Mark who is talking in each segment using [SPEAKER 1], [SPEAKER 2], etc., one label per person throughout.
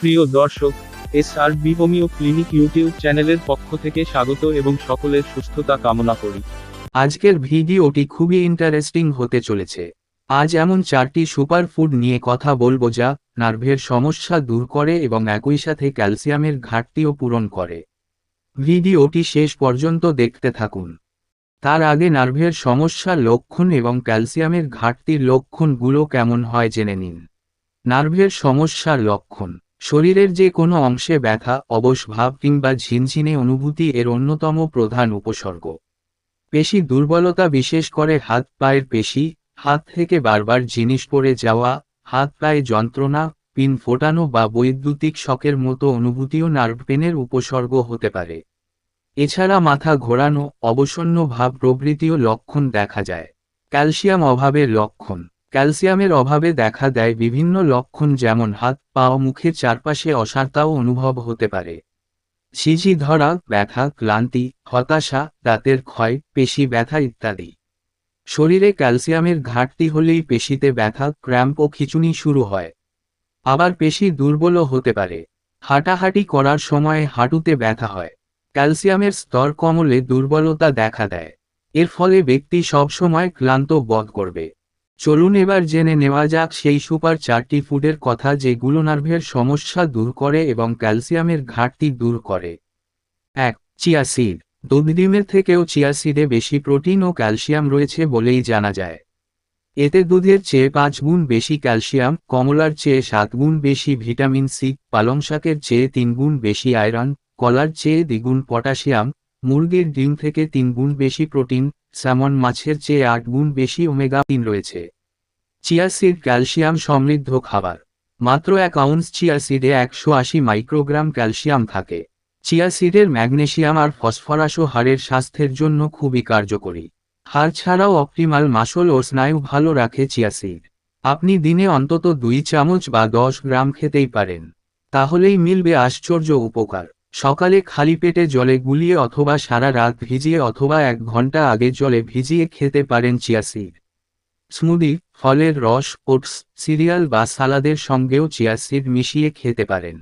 [SPEAKER 1] প্রিয় দর্শক S R B homeo clinic YouTube চ্যানেলের পক্ষ থেকে স্বাগত এবং সকলের সুস্থতা কামনা করি।
[SPEAKER 2] আজকের ভিডিওটি খুবই ইন্টারেস্টিং হতে চলেছে। আজ এমন চারটি সুপার ফুড নিয়ে কথা বলব যা নার্ভের সমস্যা দূর করে এবং একই সাথে ক্যালসিয়ামের ঘাটতিও পূরণ করে। ভিডিওটি শেষ পর্যন্ত দেখতে থাকুন। তার আগে নার্ভের সমস্যার লক্ষণ এবং ক্যালসিয়ামের ঘাটতির লক্ষণগুলো কেমন হয় জেনে নিন। নার্ভের সমস্যার লক্ষণ। শরীরের যে কোনো অংশে ব্যথা অবসভাব কিংবা ঝিনঝিনে অনুভূতি এর অন্যতম প্রধান উপসর্গ। পেশি দুর্বলতা বিশেষ করে হাত পায়ের পেশি, হাত থেকে বারবার জিনিস পড়ে যাওয়া, হাত পায়ে যন্ত্রণা, পিন ফোটানো বা বৈদ্যুতিক শকের মতো অনুভূতিও নার্ভ পেনের উপসর্গ হতে পারে। এছাড়া মাথা ঘোরানো, অবসন্ন ভাব প্রভৃতিও লক্ষণ দেখা যায়। ক্যালসিয়াম অভাবের লক্ষণ। ক্যালসিয়ামের অভাবে দেখা দেয় বিভিন্ন লক্ষণ যেমন হাত, পা ও মুখের চারপাশে অসারতাও অনুভব হতে পারে। ঝিঝি ধরা, ব্যথা, ক্লান্তি, হতাশা দাঁতের ক্ষয়, পেশি ব্যথা ইত্যাদি। শরীরে ক্যালসিয়ামের ঘাটতি হলেই পেশিতে ব্যথা, ক্র্যাম্প ও খিচুনি শুরু হয়। আবার পেশি দুর্বলও হতে পারে। হাঁটাহাঁটি করার সময় হাঁটুতে ব্যথা হয়। ক্যালসিয়ামের স্তর কমলে দুর্বলতা দেখা দেয়। এর ফলে ব্যক্তি সবসময় ক্লান্ত বোধ করবে। চলুন এবার জেনে নেওয়া যাক সেই সুপার চারটি ফুডের কথা যেগুলো নার্ভের সমস্যা দূর করে এবং ক্যালসিয়ামের ঘাটতি দূর করে। এক, চিয়া সিড। দুধ ডিমের থেকেও চিয়া সিডে বেশি প্রোটিন ও ক্যালসিয়াম রয়েছে বলেই জানা যায়। এতে দুধের চেয়ে পাঁচ গুণ বেশি ক্যালসিয়াম, কমলার চেয়ে সাত গুণ বেশি ভিটামিন সি, পালং শাকের চেয়ে তিন গুণ বেশি আয়রন, কলার চেয়ে দ্বিগুণ পটাশিয়াম মুরগির ডিম থেকে তিন গুণ বেশি প্রোটিন, স্যামন মাছের চেয়ে আট গুণ বেশি ওমেগা তিন রয়েছে। চিয়া সিড ক্যালসিয়াম সমৃদ্ধ খাবার। মাত্র এক আউন্স চিয়া সিডে একশো আশি মাইক্রোগ্রাম ক্যালসিয়াম থাকে। চিয়া সিডের ম্যাগনেসিয়াম আর ফসফরাসও হাড়ের স্বাস্থ্যের জন্য খুবই কার্যকরী। হাড় ছাড়াও অপটিমাল মাসল ও স্নায়ু ভালো রাখে চিয়া সিড। আপনি দিনে অন্তত দুই চামচ বা দশ গ্রাম খেতেই পারেন। তাহলেই মিলবে আশ্চর্য উপকার। সকালে খালি পেটে জলে গুলিয়ে অথবা সারা রাত ভিজিয়ে অথবা এক ঘণ্টা আগে জলে ভিজিয়ে খেতে পারেন চিয়া সিড। স্মুদি, ফলের রস, ওটস, সিরিয়াল বা সালাদের সঙ্গেও চিয়া সিড মিশিয়ে খেতে পারেন।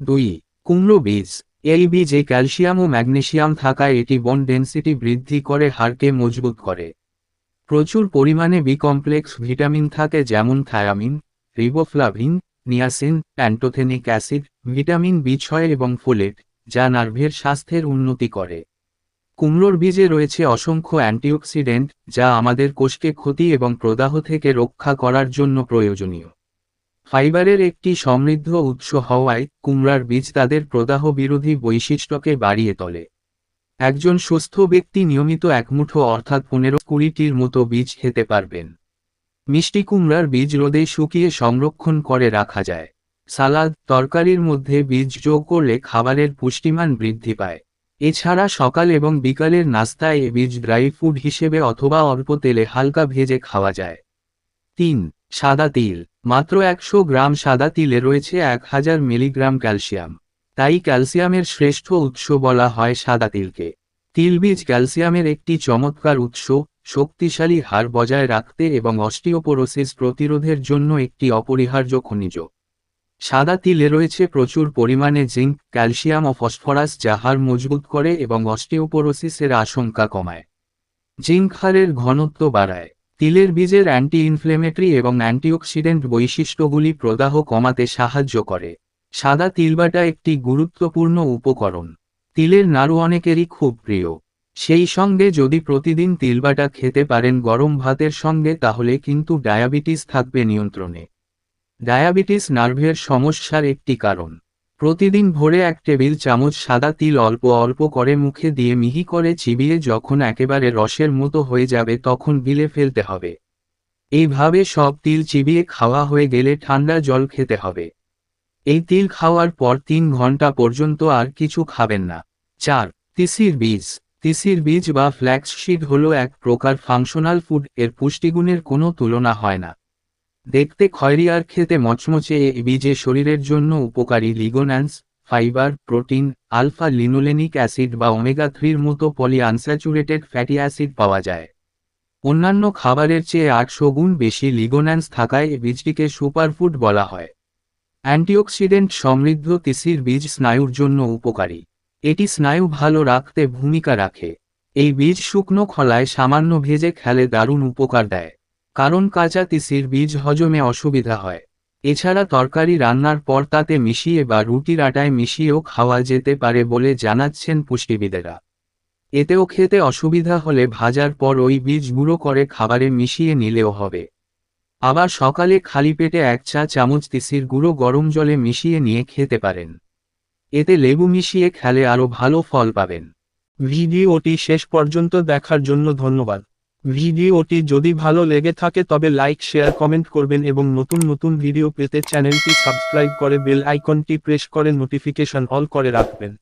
[SPEAKER 2] দুই, কুমড়ো বীজ। এই বীজে ক্যালসিয়াম ও ম্যাগনেসিয়াম থাকায় এটি বন ডেন্সিটি বৃদ্ধি করে হাড়কে মজবুত করে। প্রচুর পরিমাণে বি কমপ্লেক্স ভিটামিন থাকে যেমন thiamine, riboflavin niacin pantothenic acid, vitamin B ছয় এবং ফোলেট, যা নার্ভের স্বাস্থ্যের উন্নতি করে। কুমড়োর বীজে রয়েছে অসংখ্য অ্যান্টিঅক্সিডেন্ট, যা আমাদের কোষকে ক্ষতি এবং প্রদাহ থেকে রক্ষা করার জন্য প্রয়োজনীয়। ফাইবারের একটি সমৃদ্ধ উৎস হওয়ায় কুমড়ার বীজ তাদের প্রদাহ বিরোধী বৈশিষ্ট্যকে বাড়িয়ে তোলে। একজন সুস্থ ব্যক্তি নিয়মিত একমুঠো অর্থাৎ পনেরো কুড়িটির মতো বীজ খেতে পারবেন। মিষ্টি কুমড়ার বীজ রোদে শুকিয়ে সংরক্ষণ করে রাখা যায়। সালাদ, তরকারির মধ্যে বীজ যোগ করলে খাবারের পুষ্টিমান বৃদ্ধি পায়। এছাড়া সকাল এবং বিকালের নাস্তায় এ বীজ ড্রাই ফুড হিসেবে অথবা অল্প তেলে হালকা ভেজে খাওয়া যায়। তিন, সাদা তিল। মাত্র একশো গ্রাম সাদা তিলে রয়েছে এক হাজার মিলিগ্রাম ক্যালসিয়াম। তাই ক্যালসিয়ামের শ্রেষ্ঠ উৎস বলা হয় সাদা তিলকে। তিলবীজ ক্যালসিয়ামের একটি চমৎকার উৎস। শক্তিশালী হার বজায় রাখতে এবং অস্টিওপোরোসিস প্রতিরোধের জন্য একটি অপরিহার্য খনিজ। সাদা তিলে রয়েছে প্রচুর পরিমাণে জিঙ্ক, ক্যালসিয়াম ও ফসফরাস যা হাড় মজবুত করে এবং অস্টিওপোরোসিসের আশঙ্কা কমায়। জিঙ্ক হাড়ের ঘনত্ব বাড়ায়। তিলের বীজের অ্যান্টি ইনফ্লেমেটরি এবং অ্যান্টিঅক্সিডেন্ট বৈশিষ্ট্যগুলি প্রদাহ কমাতে সাহায্য করে। সাদা তিলবাটা একটি গুরুত্বপূর্ণ উপকরণ। তিলের নাড়ু অনেকেরই খুব প্রিয়। সেই সঙ্গে যদি প্রতিদিন তিলবাটা খেতে পারেন গরম ভাতের সঙ্গে, তাহলে কিন্তু ডায়াবেটিস থাকবে নিয়ন্ত্রণে। ডায়াবেটিস নার্ভের সমস্যার একটি কারণ। প্রতিদিন ভোরে এক টেবিল চামচ সাদা তিল অল্প অল্প করে মুখে দিয়ে মিহি করে চিবিয়ে যখন একেবারে রসের মতো হয়ে যাবে, তখন গিলে ফেলতে হবে। এইভাবে সব তিল চিবিয়ে খাওয়া হয়ে গেলে ঠান্ডা জল খেতে হবে। এই তিল খাওয়ার পর তিন ঘণ্টা পর্যন্ত আর কিছু খাবেন না। চার, তিসির বীজ। তিসির বীজ বা ফ্ল্যাক্স শিড হল এক প্রকার ফাংশনাল ফুড এর পুষ্টিগুণের কোনো তুলনা হয় না। দেখতে খয়রি আর খেতে মচমচে এই বীজে শরীরের জন্য উপকারী lignans fibre, protein, alpha linolenic acid বা ওমেগা থ্রির মতো পলি আনস্যাচুরেটেড ফ্যাটি অ্যাসিড পাওয়া যায়। অন্যান্য খাবারের চেয়ে আটশো গুণ বেশি লিগোন্যান্স থাকায় বীজটিকে সুপারফুড বলা হয়। অ্যান্টিঅক্সিডেন্ট সমৃদ্ধ তিসির বীজ স্নায়ুর জন্য উপকারী। এটি স্নায়ু ভালো রাখতে ভূমিকা রাখে। এই বীজ শুকনো খলায় সামান্য ভেজে খেলে দারুণ উপকার দেয়। কারণ কাঁচা তিসির বীজ হজমে অসুবিধা হয়। এছাড়া তরকারি রান্নার পর তাতে মিশিয়ে বা রুটির আটায় মিশিয়েও খাওয়া যেতে পারে বলে জানাচ্ছেন পুষ্টিবিদেরা। এতেও খেতে অসুবিধা হলে ভাজার পর ওই বীজ গুঁড়ো করে খাবারে মিশিয়ে নিলেও হবে। আবার সকালে খালি পেটে এক চা চামচ তিসির গুঁড়ো গরম জলে মিশিয়ে নিয়ে খেতে পারেন। এতে লেবু মিশিয়ে খেলে আরও ভালো ফল পাবেন।
[SPEAKER 1] ভিডিওটি শেষ পর্যন্ত দেখার জন্য ধন্যবাদ। ভিডিওটি যদি ভালো লেগে থাকে তবে লাইক, শেয়ার, কমেন্ট করবেন এবং নতুন নতুন ভিডিও পেতে চ্যানেলটি সাবস্ক্রাইব করে বেল আইকনটি প্রেস করে নোটিফিকেশন অল করে রাখবেন।